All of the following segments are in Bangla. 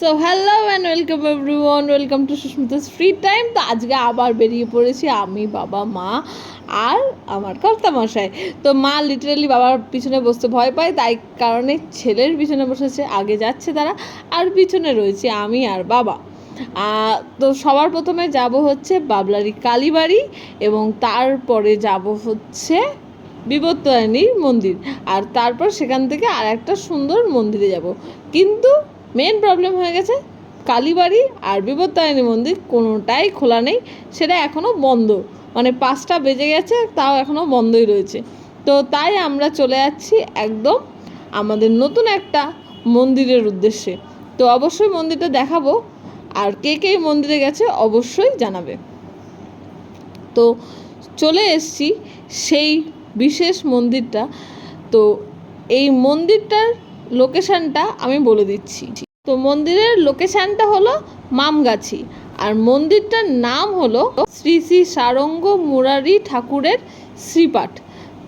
So hello and welcome everyone welcome to Susmita's free time তো আজকে আবার বেরিয়ে পড়েছি আমি, বাবা, মা আর আমার কর্তামশাই। তো মা লিটারালি বাবার পিছনে বসতে ভয় পায়, তাই কারণে ছেলের পিছনে বসেছে, আগে যাচ্ছে তারা, আর পিছনে রয়েছে আমি আর বাবা। তো সবার প্রথমে যাব হচ্ছে বাবলারি কালীবাড়ি এবং তারপরে যাব হচ্ছে বিবর্তনী মন্দির। আর তারপর সেখান থেকে আর একটা সুন্দর মন্দিরে যাব। কিন্তু মেন প্রবলেম হয়ে গেছে, কালীবাড়ি আর বিপত্তায়নী মন্দির কোনোটাই খোলা নেই, সেটা এখনও বন্ধ। মানে পাঁচটা বেজে গেছে, তাও এখনও বন্ধই রয়েছে। তো তাই আমরা চলে যাচ্ছি একদম আমাদের নতুন একটা মন্দিরের উদ্দেশ্যে। তো অবশ্যই মন্দিরটা দেখাবো, আর কে কে মন্দিরে গেছে অবশ্যই জানাবে। তো চলে এসছি সেই বিশেষ মন্দিরটা। তো এই মন্দিরটার লোকেশানটা আমি বলে দিচ্ছি। তো মন্দিরের লোকেশানটা হলো মামগাছি আর মন্দিরটার নাম হলো শ্রী শ্রী সারঙ্গ মুরারি ঠাকুরের শ্রীপাঠ।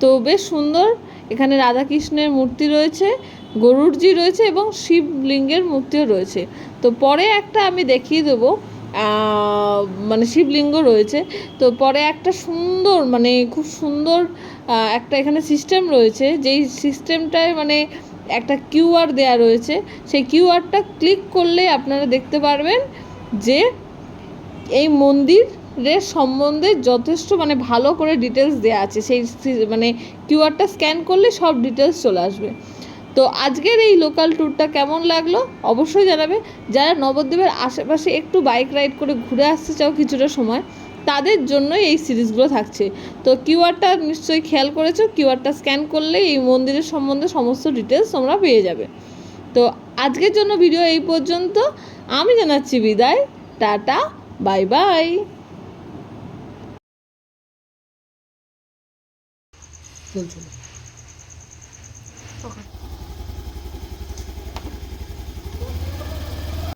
তো বেশ সুন্দর, এখানে রাধাকৃষ্ণের মূর্তি রয়েছে, গরুরজি রয়েছে এবং শিবলিঙ্গের মূর্তিও রয়েছে। তো পরে একটা আমি দেখিয়ে দেবো মানে শিবলিঙ্গ রয়েছে। তো পরে একটা সুন্দর মানে খুব সুন্দর একটা এখানে সিস্টেম রয়েছে, যেই সিস্টেমটায় মানে একটা কিউআর দেয়া রয়েছে, সেই কিউআরটা ক্লিক করলে আপনারা দেখতে পারবেন যে এই মন্দিরের সম্বন্ধে যথেষ্ট মানে ভালো করে ডিটেলস দেওয়া আছে। সেই মানে কিউআরটা স্ক্যান করলে সব ডিটেলস চলে আসবে। তো আজকের এই লোকাল ট্যুরটা কেমন লাগল অবশ্যই জানাবে। যারা নবদ্বীপের আশেপাশে একটু বাইক রাইড করে ঘুরে আসতে চাও কিছুটা সময় তাদের জন্যই এই সিরিজগুলো থাকছে। তো কিউআরটা নিশ্চয়ই খেয়াল করেছ কিউআরটা স্ক্যান করলে এই মন্দিরের সম্বন্ধে সমস্ত ডিটেলস তোমরা পেয়ে যাবে। তো আজকের জন্য ভিডিও এই পর্যন্ত। আমি জানাচ্ছি বিদায় টাটা বাই বাই চল চল